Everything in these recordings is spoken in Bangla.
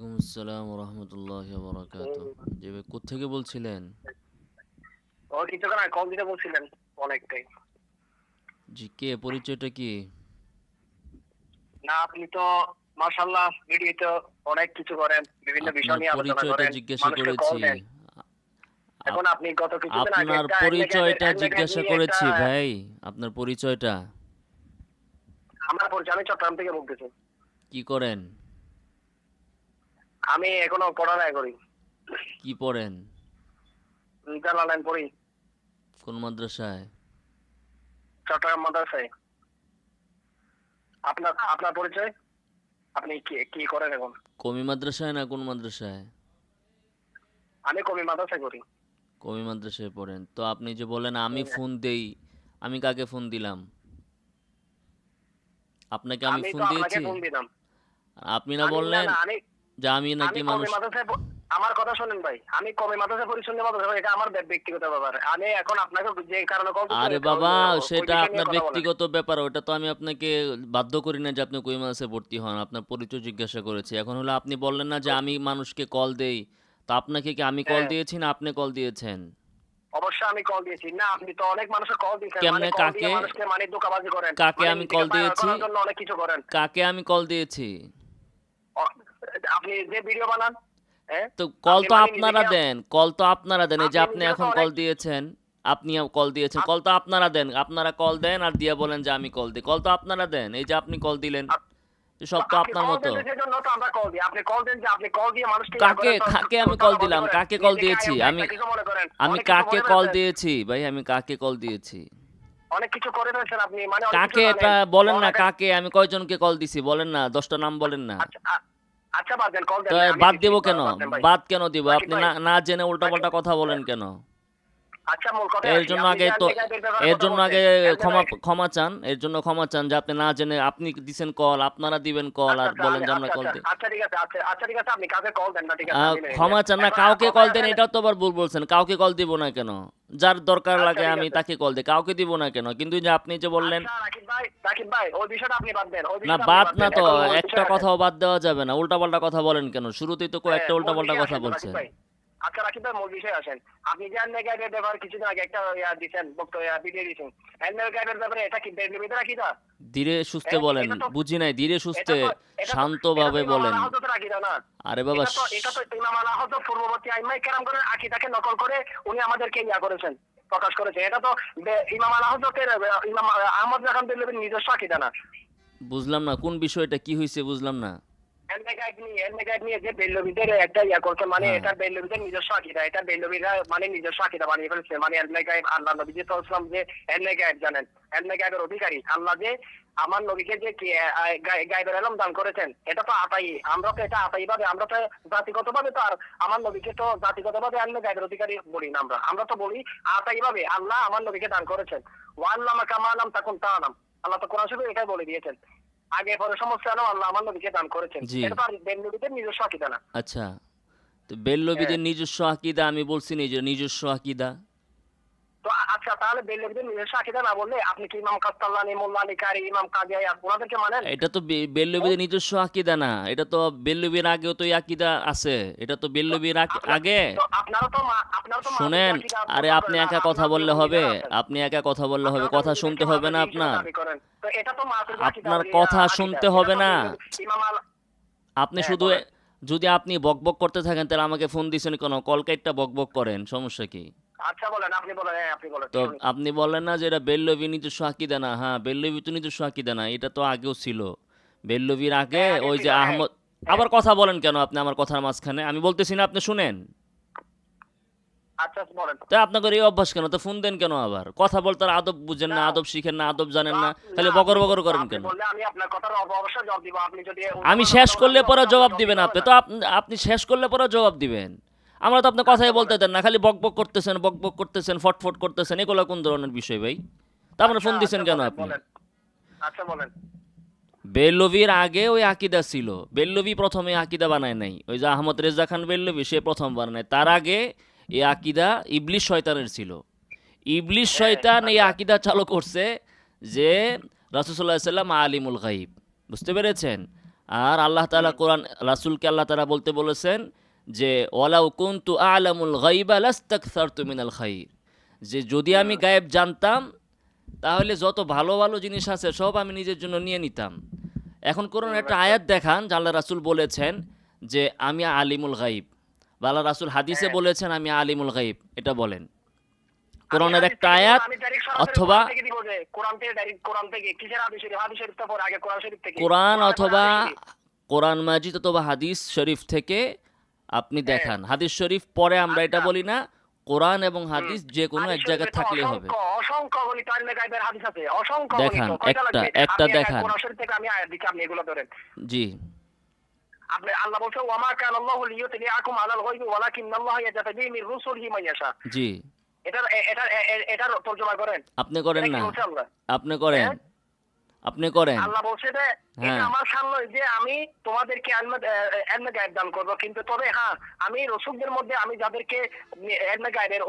আসসালাম রহমতুল্লাহ বরাকাত জি ভাই কোত্থেকে বলছিলেন? ও কিছুক্ষণ আগে কল দিতে বলছিলেন অনেকটাই। জি কে? পরিচয়টা কি? না আপনি তো মাশাল্লাহ ভিডিওতে অনেক কিছু করেন বিভিন্ন বিষয় নিয়ে আলোচনা পরিচয়টা জিজ্ঞাসা করেছি। এখন আপনি গত কিছুদিন আগে আপনার পরিচয়টা জিজ্ঞাসা করেছি ভাই আপনার পরিচয়টা। আমার পরিচয় আমি চট্টগ্রাম থেকে বলতেছি। কি করেন? আমি এখনও পড়ালেখা করি। কি পড়েন? জানা লাইন পড়ি। কোন মাদ্রাসায়? চট্টগ্রাম মাদ্রাসায়। আপনার আপনার পরিচয়? আপনি কি কি করেন এখন? কমি মাদ্রাসায় না কোন মাদ্রাসায়? আমি কবি মাদ্রাসায় করি। কমি মাদ্রাসায় পড়েন। তো আপনি যে বলেন আমি ফোন দেই আমি কাকে ফোন দিলাম? আপনাকে আমি ফোন দিয়েছি? ফোন দিলাম। আপনি না বললেন আমি যে আমি নাকি মানুষ আমার কথা শুনেন ভাই আমি মাদ্রাসা পরিচ্ছন্ন মাদ্রাসা এটা আমার ব্যক্তিগত ব্যাপার। আমি এখন আপনাকে যে কারণে কল আরে বাবা সেটা আপনার ব্যক্তিগত ব্যাপার ওটা তো আমি আপনাকে বাধ্য করি না যে আপনি কই ভর্তি হন আপনার পরিচয় জিজ্ঞাসা করেছি। এখন হলো আপনি বললেন না যে আমি মানুষকে কল দেই। তো আপনাকে কি আমি কল হ্যাঁ। দিয়েছি না আপনি কল দিয়েছেন? অবশ্যই আমি কল দিয়েছি। না আপনি তো অনেক মানুষের কল দিয়েছেন। কেমনে, মানে কাকে? মানুষকে মানে ধোঁকাবাজি করেন। কাকে মানে আমি viral দিয়েছি? অনেক কিছু করেন। কাকে আমি কল দিয়েছি? আপনি যে ভিডিও বানান হ্যাঁ? তো কল তো মানে আপনারা দেন কল তো আপনারা দেন এই যে আপনি এখন কল দিয়েছেন আপনি কল দিয়েছেন কল তো আপনারা দেন আপনারা কল দেন আর দিয়া বলেন যে আমি কল দিই কল তো আপনারা দেন এই যে আপনি কল দিলেন সব তো আপনার মতো। কাকে কাকে আমি কল দিলাম? কাকে কল দিয়েছি? আমি। আমি কাকে কল দিয়েছি? ভাই আমি কাকে কল দিয়েছি? অনেক কিছু করে ফেলছেন আপনি মানে কাকে এটা বলেন না কাকে আমি কয়জনকে কল দিছি? বলেন না দশটা নাম বলেন না। আচ্ছা আচ্ছা বাদ দেন কল দেন বাদ দেব কেন? বাদ কেন দিব? আপনি না জেনে উল্টাপাল্টা কথা বলেন কেন? আচ্ছা মূল কথা এর জন্য আগে তো এর জন্য আগে ক্ষমা ক্ষমা চান এর জন্য ক্ষমা চান যে আপনি না জেনে আপনি দিছেন কল আপনারা দিবেন কল আর আচ্ছা, বলেন যে আচ্ছা, আমরা কল আচ্ছা, দিই। আচ্ছা ঠিক আছে আচ্ছা আচ্ছা ঠিক আছে আপনি কাকে কল দেন না ঠিক আছে। ক্ষমা চান না কাউকে কল দেন এটাও তো আবার ভুল বলছেন কাউকে কল দিব না কেন? যার দরকার আচ্ছা, লাগে আমি তাকে কল দিই। কাউকে দিব না কেন? কিন্তু যে আপনি যে বললেন আচ্ছা, না বাদ না তো একটা কথাও বাদ দেওয়া যাবে না। উল্টাপাল্টা কথা বলেন কেন? শুরুতেই তো কয়েকটা একটা মূল উল্টাপাল্টা কথা বলছে। বলছেন। আচ্ছা রাকিব ভাই মূল বিষয় আসেন। আপনি যে আনলিগাইডের ব্যাপারে কিছুদিন আগে একটা ইয়া দিছেন বক্তব্য ভিডিও দিছেন আনলিগাইডের ব্যাপারে এটা কি বের ভিতরে রাখি দা ধীরে সুস্থে বলেন বুঝি নাই ধীরে সুস্থে এটা তো- শান্তভাবে ইমাম বলেন। রাখি আরে বাবা এটা তো ইমাম আলা পূর্ববর্তী আইমাই কেরাম করে আকিদাকে নকল করে উনি আমাদেরকে ইয়া করেছেন প্রকাশ করেছে এটা তো ইমাম আলা হযরতের আহ, ইমাম আহমদ দিল্লির নিজস্ব আকিদা না। বুঝলাম না কোন বিষয়টা কি হয়েছে বুঝলাম না। একটা ইয়া করছে মানে হ্যাঁ। এটা বেল্লবিদের নিজস্ব আকিদা এটা বেল্লবিরা মানে নিজস্ব আকিদা বানিয়ে ফেলছে মানে এলমেগাইড আল্লাহ নবী যে ইসলাম যে এলমেগাইড জানেন এলমেগাইডের অধিকারী আল্লাহ যে আমার নবীকে যে কি, আহ, আহ, গাই- গাইবের এলম দান করেছেন এটা তো আতাই আমরা তো এটা আতাই ভাবে আমরা তো জাতিগত ভাবে তো আর আমার নবীকে তো জাতিগত ভাবে আল্লাহ গাইবের অধিকারী বলি না আমরা আমরা তো বলি আতাই ভাবে আল্লাহ আমার নবীকে দান করেছেন ওয়াল্লামা কামালাম তখন তা নাম আল্লাহ তো কোরআন শরীফে এটাই বলে দিয়েছেন আগে পরে সমস্যা নাম আল্লাহ আমার নবীকে দান করেছেন। এটা তো আর বেল্লবিদের নিজস্ব আকিদা না। আচ্ছা তো বেল্লবিদের হ্যাঁ। নিজস্ব আকিদা আমি বলছি নিজে নিজস্ব আকিদা। তো আচ্ছা তাহলে বেল্লবিদের নিজস্ব আকিদা না বললে আপনি কি ইমাম কাস্তাল্লানি মোল্লানি কারি ইমাম কাজী আয়াত ওনাদেরকে মানেন? এটা তো বেল্লবিদের নিজস্ব আকিদা না এটা তো বেল্লবির আগেও তো আকিদা আছে এটা তো বেল্লবির আগে। তো আপনারা তো আপনারা তো শুনেন আরে আপনি একা কথা বললে হবে আপনি একা কথা বললে হবে কথা শুনতে হবে না আপনার। আপনার কথা শুনতে হবে না। আপনি হ্যাঁ, শুধু বলেন। যদি আপনি বকবক করতে থাকেন তাহলে আমাকে ফোন দিছেন কেন? কলকাইটটা বকবক করেন সমস্যা কি? আচ্ছা বলেন আপনি বলেন হ্যাঁ আপনি বলেন তো আপনি বললেন না যে এটা বেল্লবি নিজস্ব আকিদা না। হ্যাঁ বেল্লবি তো নিজস্ব আকিদা না এটা তো আগেও ছিল। বেল্লবির আগে হ্যাঁ, ওই যে। আহমদ আবার কথা বলেন কেন আপনি আমার কথার মাঝখানে? আমি বলতেছি না আপনি শুনেন। তো আপনাদের এই অভ্যাস কেন? তো ফোন দেন কেন আবার? কথা বলতে আর আদব বুঝেন না। আদব শিখেন না আদব জানেন না তাহলে বকর বকর করেন কেন? আমি আপনার শেষ করলে পরে জবাব দিবেন আপনি। তো আপনি শেষ করলে পরে জবাব দিবেন। আমরা তো আপনি কথাই বলতে দেন না খালি বক বক করতেছেন বক বক করতেছেন ফটফট করতেছেন এগুলো কোন ধরনের বিষয় ভাই? তা আমরা ফোন দিছেন কেন আপনি? আচ্ছা বলেন। বেল্লভির আগে ওই আকিদা ছিল। বেল্লভি প্রথমে আকিদা বানায় নাই। ওই যে আহমদ রেজা খান বেল্লভি সে প্রথম বানায় তার আগে এই আকিদা ইবলিশ শয়তানের ছিল। ইবলিশ শয়তান এই আকিদা চালু করছে যে রাসুসাল্লাহ সাল্লাম আলিমুল গাইব বুঝতে পেরেছেন? আর আল্লাহ তালা কোরআন, রাসূলকে আল্লাহ তালা বলতে বলেছেন যে, ওয়ালাউ কুনতু আ'লামুল গায়বা লাস্তাকসারতু মিনাল খাইর যে, যদি আমি গায়েব জানতাম, তাহলে যত ভালো ভালো জিনিস আছে, সব আমি নিজের জন্য নিয়ে নিতাম। এখন কোরআন একটা আয়াত দেখান, যে আল্লাহ রাসূল বলেছেন যে, আমি আলিমুল গাইব আল্লাহ রাসূল হাদিসে বলেছেন আমি আলিমুল গাইব এটা বলেন। কোরআনের একটা আয়াত অথবা কোরআন অথবা কোরআন মাজিদ অথবা হাদিস শরীফ থেকে আপনি দেখান। হাদিস শরীফ পরে আমরা এটা আচ্ছা। বলি না কোরআন এবং হাদিস যে কোনো এক জায়গায় থাকলে হবে। দেখান, একটা- একটা দেখান। জি। আপনি আল্লাহ বলছে ওয়ামা কান আল্লাহু লিয়ুতলিয়াকুম আলাল গায়বি ওয়ালাকিন্নাল্লাহ ইয়াজতাবি মির রুসুলিহি মান ইয়াশা। জি। এটার এ- এটার এ- এ- এটার তর্জমা করেন। আপনি করেন এটা না। আল্লাহ? আপনি করেন। হ্যাঁ? আপনি করেন। আল্লাহ বলছে যে এটা হ্যাঁ। আমার সামনে যে আমি তোমাদেরকে এলমে গায়েব দান করব। কিন্তু তবে হ্যাঁ আমি রসুকদের মধ্যে আমি যাদেরকে এলমে গায়েবের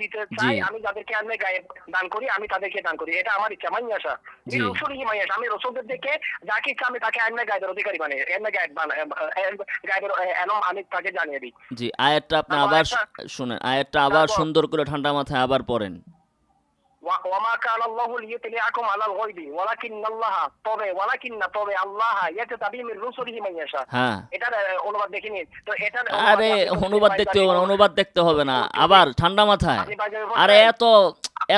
দিতে চাই আমি যাদেরকে এলমে গায়েব দান করি আমি তাদেরকে দান করি। এটা আমার ইচ্ছা মাইয়াসা জি। রসুলই মাইয়াসা আমি রসুকদের দেখে যাকে ইচ্ছা আমি তাকে এলমে গায়েবের অধিকারী বানাই এলমে গায়েব গায়েবের এলম আমি তাকে জানিয়ে দিই। জি আয়াতটা আপনি আবার শুনেন আয়াতটা আবার সুন্দর করে ঠান্ডা মাথায় আবার পড়েন। ওয়ামা কান আল্লাহু লিয়ুতলিয়াকুম আলাল গায়বি তবে তবে আল্লাহ ইয়াজতাবি মির রুসুলিহি মান ইয়াশা। হ্যাঁ। এটার অনুবাদ দেখিনি তো এটার আরে অনুবাদ দেখতে হবে না অনুবাদ দেখতে হবে না। আবার ঠান্ডা মাথায়। আরে এত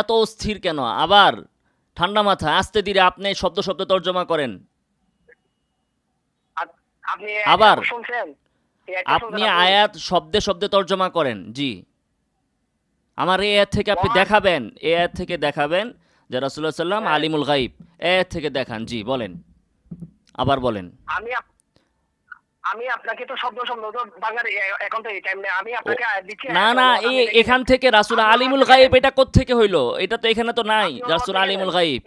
এত স্থির কেন? আবার ঠান্ডা মাথায় আস্তে ধীরে আপনি শব্দ শব্দ তর্জমা করেন। আপনি আবার। শুনছেন আপনি? আয়াত শব্দে শব্দে তর্জমা করেন জি। আমার আয়াত থেকে আপনি দেখাবেন আয়াত থেকে দেখাবেন যে রাসুল্লাহ সাল্লাম আলিমুল গাইব এ থেকে দেখান জি বলেন। আবার বলেন। আমি আমি আপনাকে তো শব্দ শব্দ বাংলার এ- এখন তো এই টাইম আমি আপনাকে না না এই এখান থেকে রাসুল আলিমুল গাইব। এটা কোত্থেকে হইল? এটা তো এখানে তো নাই রাসুল আলিমুল। গাইব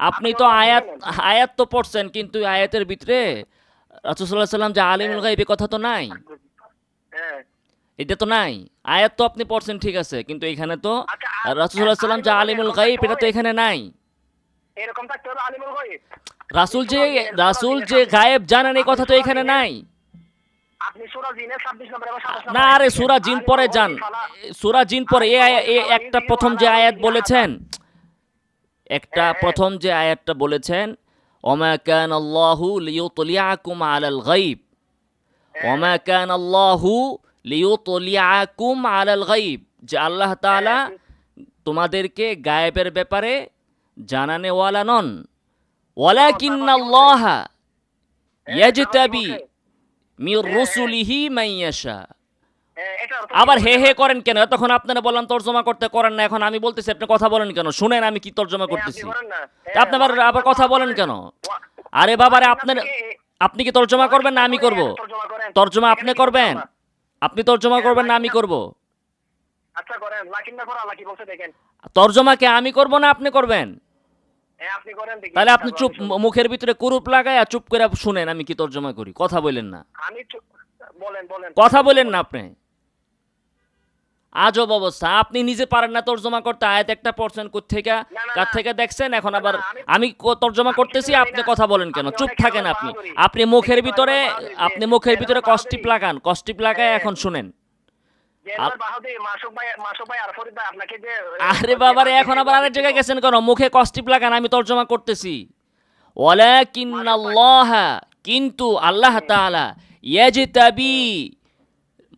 আপনি তো আয়াত আয়াত তো পড়ছেন কিন্তু আয়াতের ভিতরে রাসুল্লাহ সাল্লাম যে আলিমুল গাইব এ কথা তো নাই। হ্যাঁ এটা তো নাই। আয়াত তো আপনি পড়ছেন ঠিক আছে কিন্তু এখানে তো রাসুল্লাহ সাল্লাম যে আলিমুল গাইব এটা তো এখানে নাই। এরকম থাকতে হবে আলিমুল গায়ব। রাসুল যে রাসুল যে গায়েব জানেন এই কথা তো এখানে নাই। আপনি সূরা জিনের 26 নম্বর এবং 27 নম্বর না আরে সুরা। জিন পরে যান। সুরা জিন পরে এ একটা প্রথম যে আয়াত বলেছেন একটা প্রথম যে আয়াতটা বলেছেন ওমা কান আল্লাহু লিয়ুতলিয়াকুম আলাল গাইব ওমা কান আল্লাহু লিয়ুতলিয়াকুম আলাল গাইব যে আল্লাহ তাআলা তোমাদেরকে গায়েবের ব্যাপারে জানানেওয়ালা নন। ওয়ালাকিন্নাল্লাহা ইয়াজতাবি মির রুসুলিহি মাইয়াশা হ্যাঁ, আবার হে হে করেন কেন? এতক্ষণ আপনারা বললাম তর্জমা করতে করেন না এখন আমি বলতেছি আপনি কথা বলেন কেন? শুনেন আমি কি তর্জমা হ্যাঁ, করতেছি। আপনি আবার হ্যাঁ, আবার কথা বলেন কেন? আরে বাবারে আপনার আপনি কি তর্জমা করবেন না আমি করব? তর্জমা আপনি করবেন? আপনি তর্জমা করবেন না আমি করব। আচ্ছা করেন। লাকিন না করা লাকি বলছে দেখেন। তর্জমা কে আমি করব না আপনি করবেন? হ্যাঁ আপনি করেন দেখি। তাহলে আপনি চুপ মুখের ভিতরে কুরুপ লাগায় আর চুপ করে শুনেন আমি কি তর্জমা করি। কথা বলেন না। আমি চুপ- বলেন বলেন। কথা বলেন না আপনি। আজব অবস্থা। আপনি নিজে পারেন না তর্জমা করতে। আয়াত একটা পড়ছেন থেকে না, না, কার থেকে দেখছেন? এখন আবার আমি- তর্জমা করতেছি আপনি কথা বলেন কেন? চুপ থাকেন আপনি। আপনি মুখের ভিতরে আপনি মুখের ভিতরে কষ্টিপ। লাগান। কষ্টিপ লাগায়। এখন শুনেন। আরে বাবারে এখন আবার আরেক জায়গায় গেছেন কেন? মুখে কষ্টিপ লাগান আমি তর্জমা করতেছি। ওয়ালাকিন্নাল্লাহ কিন্তু আল্লাহ তাআলা ইয়াজতাবি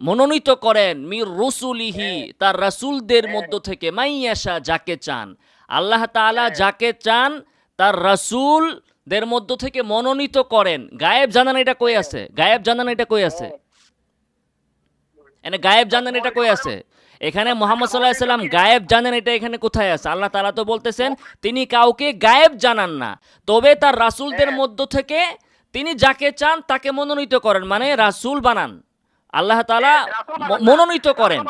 মনোনীত করেন মির রসুলিহি তার রাসূলদের মধ্য থেকে মাইয়াশা যাকে চান। আল্লাহ তাআলা যাকে চান তার রাসূলদের মধ্য থেকে মনোনীত করেন। গায়েব জানান এটা কই আছে? গায়েব জানান এটা কই আছে? এনে গায়েব জানেন এটা কই আছে? এখানে মোহাম্মদ সাল্লাহ সাল্লাম গায়েব জানেন এটা এখানে কোথায় আছে? আল্লাহ তাআলা তো বলতেছেন তিনি কাউকে গায়েব জানান না। তবে তার রাসূলদের মধ্য থেকে তিনি যাকে চান তাকে মনোনীত করেন। মানে রাসূল বানান। আল্লাহ তাআলা ম- মনোনীত করেন।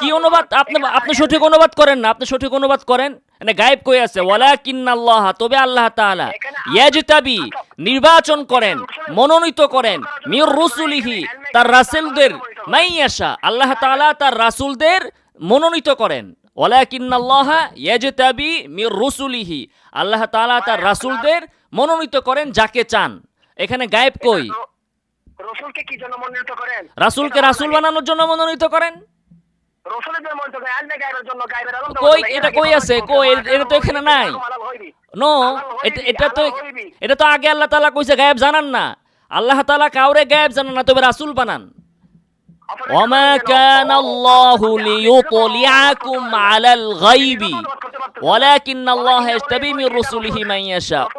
কি অনুবাদ? আপনি আপনি সঠিক অনুবাদ করেন না আপনি সঠিক অনুবাদ করেন। মানে গায়েব কই আছে? ওয়ালাকিন্নাল্লাহ তবে আল্লাহ তাআলা ইয়াজতাবি নির্বাচন করেন মনোনীত করেন। মির রুসুলিহি তার রাসূলদের মাইয়াশা আল্লাহ তাআলা তার রাসূলদের মনোনীত করেন। ওয়ালাকিন্নাল্লাহ ইয়াজতাবি মির রুসুলিহি। আল্লাহ তাআলা তার রাসূলদের মনোনীত করেন যাকে চান। এখানে গায়েব কই? রসুলকে কি জন্য মনোনীত করেন? রাসূলকে রাসূল বানানোর জন্য মনোনীত করেন? রসুলের মনোনীত করেন আল্লাহ গায়েবের জন্য গায়েবের আলম কই? এটা কই আছে? কই? এটা তো এখানে নাই। নো এটা তো এটা তো আগে আল্লাহ তাআলা কইছে গায়েব জানান না। আল্লাহ তাআলা কাউরে গায়েব জানান না তবে রাসূল বানান। ওমা কান আল্লাহু লিইউতলিআকুম আলাল গায়বি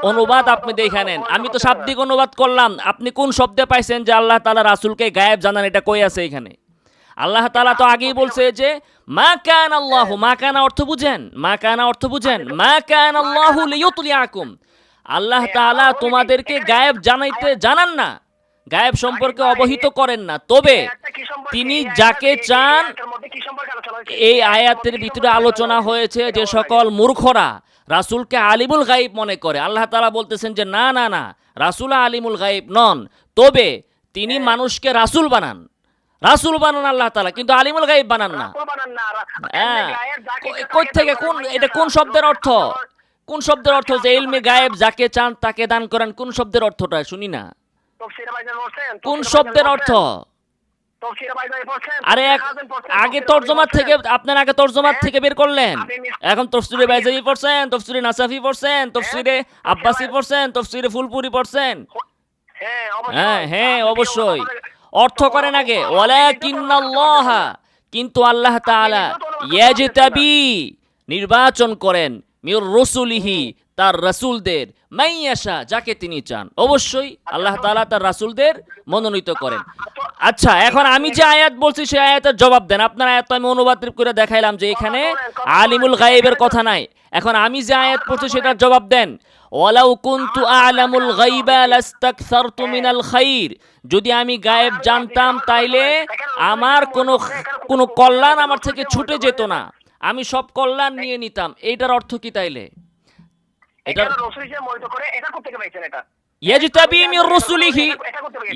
অনুবাদ আপনি দেখে আমি তো শাব্দিক অনুবাদ করলাম। আপনি কোন শব্দে পাইছেন যে আল্লাহ তাআলা রাসুলকে গায়েব জানান? এটা কই আছে এখানে? আল্লাহ তাআলা তো আগেই বলছে যে, মা কান আল্লাহ মা কানা অর্থ বুঝেন? মা কানা অর্থ বুঝেন? মা কান আল্লাহু লিইউতলিআকুম আল্লাহ তাআলা তোমাদেরকে গায়েব জানাইতে জানান না। গায়েব সম্পর্কে অবহিত করেন না। তবে তিনি যাকে চান এই আয়াতের ভিতরে আলোচনা হয়েছে যে সকল মূর্খরা রাসূলকে আলিমুল গাইব মনে করে। আল্লাহ তাআলা বলতেছেন যে না না না রাসূল আলিমুল গাইব নন। তবে তিনি মানুষকে রাসূল বানান। রাসূল বানান আল্লাহ তালা কিন্তু আলিমুল গাইব বানান না। হ্যাঁ। কই থেকে কোন এটা কোন শব্দের অর্থ? কোন শব্দের অর্থ যে ইলমে গায়েব যাকে চান তাকে দান করেন? কোন শব্দের অর্থটা? শুনি না। কোন শব্দের অর্থ? আরে আগে তর্জমার থেকে আপনার আগে তর্জমার থেকে বের করলেন। এখন তফসিরে পড়ছেন তফসিরে নাসাফি পড়ছেন তফসিরে আব্বাসি পড়ছেন তফসিরে ফুলপুরি পড়ছেন। হ্যাঁ হ্যাঁ অবশ্যই। অর্থ করেন আগে। ওয়ালাকিন্নাল্লাহ কিন্তু আল্লাহ তাআলা ইয়াজতাবি নির্বাচন করেন মির রসুলিহি তার রাসূলদের মাইয়াশা যাকে তিনি চান। অবশ্যই আল্লাহ তাআলা তার রাসূলদের মনোনীত করেন। আচ্ছা এখন আমি যে আয়াত বলছি সেই আয়াতের জবাব দেন। আপনার আয়াত আমি অনুবাদ করে দেখাইলাম যে এখানে আলিমুল গায়েবের কথা নাই। এখন আমি যে আয়াত পড়ছি সেটার জবাব দেন। ওয়ালাউ কুনতু আলামুল গাইবা লাস্তাকসারতু মিনাল খাইর। যদি আমি গায়েব জানতাম তাইলে আমার কোনো কোনো কল্যাণ আমার থেকে ছুটে যেত না। আমি সব কল্যাণ নিয়ে নিতাম। এইটার অর্থ কি তাইলে? এটা। ইয়াজতাবি মির রসুলিহি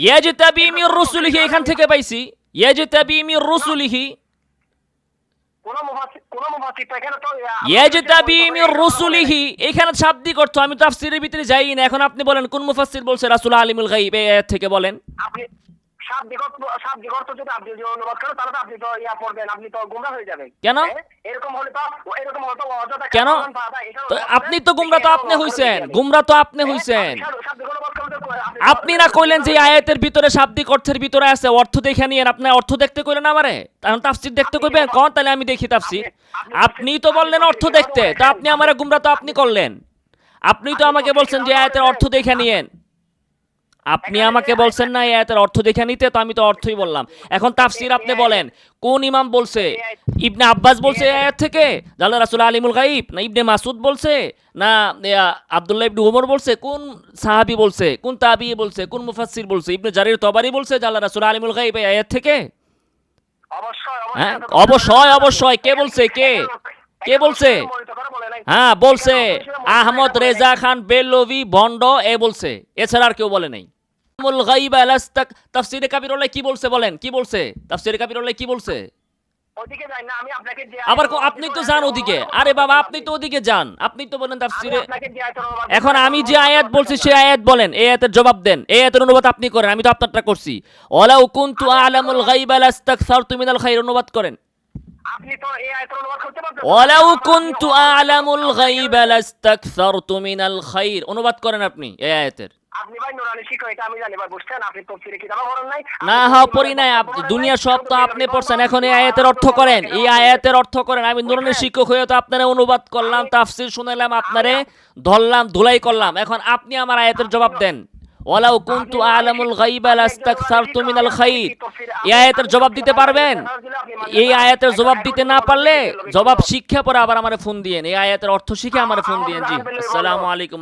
ইয়াজতাবি মির রসুলিহি এখান থেকে পাইছি। ইয়াজতাবি মির রসুলিহি। এখানে শাব্দিক অর্থ আমি তাফসীরের ভিতরে যাই না। এখন আপনি বলেন কোন মুফাসসির বলছে রাসূল আলিমুল আয়াত থেকে বলেন। আপনি শাব্দিক শাব্দিক অর্থ যদি আপনি যদি অনুবাদ করেন তাহলে তো আপনি তো ইয়া পড়বেন আপনি তো গুমরা হয়ে যাবেন। কেন? হ্যাঁ? এরকম হলে তো এরকম হলে অযথা কেন? আপনি তো গুমরা তো আপনি হইছেন গুমরা তো আপনি হইছেন শাব্দিক অনুবাদ করলে তো আপনি না কইলেন যে আয়াতের ভিতরে শাব্দিক অর্থের ভিতরে আছে অর্থ দেখে নিয়েন। আপনি অর্থ দেখতে কইলেন আমারে? তখন তাফসীর দেখতে কইবেন? কোন তাহলে আমি দেখি তাফসীর। আপনি তো বললেন অর্থ দেখতে। তা আপনি আমারে গুমরা তো আপনি করলেন। আপনি তো আমাকে বলছেন যে আয়াতের অর্থ দেখে নিয়েন। আপনি আমাকে বলছেন না এই আয়াতের অর্থ দেখে নিতে তো আমি তো অর্থই বললাম। এখন তাফসির আপনি বলেন কোন ইমাম বলছে? ইবনে আব্বাস বলছে এই আয়াত থেকে? জাল্লা রাসূল আলিমুল গাইব না ইবনে মাসুদ বলছে? না আব্দুল্লাহ ইবনে উমর বলছে? কোন সাহাবী বলছে? কোন তাবি বলছে? কোন মুফাসসির বলছে? ইবনে জারির তবারি বলছে জাল্লা রাসূল আলিমুল গাইব এই আয়াত থেকে? অবশ্যই হ্যাঁ অবশ্যই অবশ্যই। কে বলছে? কে? কে বলছে? হ্যাঁ বলছে। আহমদ রেজা খান বেলভি বন্ড এ বলছে। এছাড়া আর কেউ বলে নাই। আমুল গাইবা লাস্তাক তাফসিরে কাবিরুল্লাহ কি বলছে বলেন? কি বলছে? তাফসিরে কাবিরুল্লাহ কি বলছে? ওদিকে যাই না আমি আপনাকে আবার আপনি তো যান ওদিকে। আরে বাবা আপনি তো ওদিকে যান। আপনি তো বলেন তাফসিরে। আপনাকে যে আয়াতের অনুবাদ- এখন আমি যে আয়াত বলছি সেই আয়াত বলেন। এই আয়াতের জবাব দেন। এই আয়াতের অনুবাদ আপনি করেন আমি তো আপনারটা করছি। ওয়ালাউ কুনতু আলামুল গাইবা লাস্তাকসারতু মিনাল খাইর অনুবাদ করেন। আপনি তো এই অনুবাদ ওয়ালাউ কুনতু আলামুল গাইবা লাস্তাকসারতু মিনাল খাইর অনুবাদ করেন আপনি এই আয়াতের। আপনি ভাই নুরানি শিক্ষক এটা আমি জানি ভাই বুঝছেন? আপনি তফসিরে কিতাব পড়েন নাই। না হা পড়ি নাই। দুনিয়া সব তো আপনি পড়ছেন। এখন এই আয়াতের অর্থ করেন। এই আয়াতের অর্থ করেন। আমি নুরানি শিক্ষক হয়ে তো আপনারে অনুবাদ করলাম তাফসীর শুনাইলাম আপনারে ধরলাম ধুলাই করলাম। এখন আপনি আমার আয়াতের জবাব দেন। ওয়ালাউ কুনতু আলামুল গাইবা লাস্তাকসারতু মিনাল খাইর। এই আয়াতের জবাব দিতে পারবেন? এই আয়াতের জবাব দিতে না পারলে জবাব শিক্ষা পরে আবার আমারে ফোন দিয়েন এই আয়াতের অর্থ শিখে আমারে ফোন দিয়েন জি। আসসালামু আলাইকুম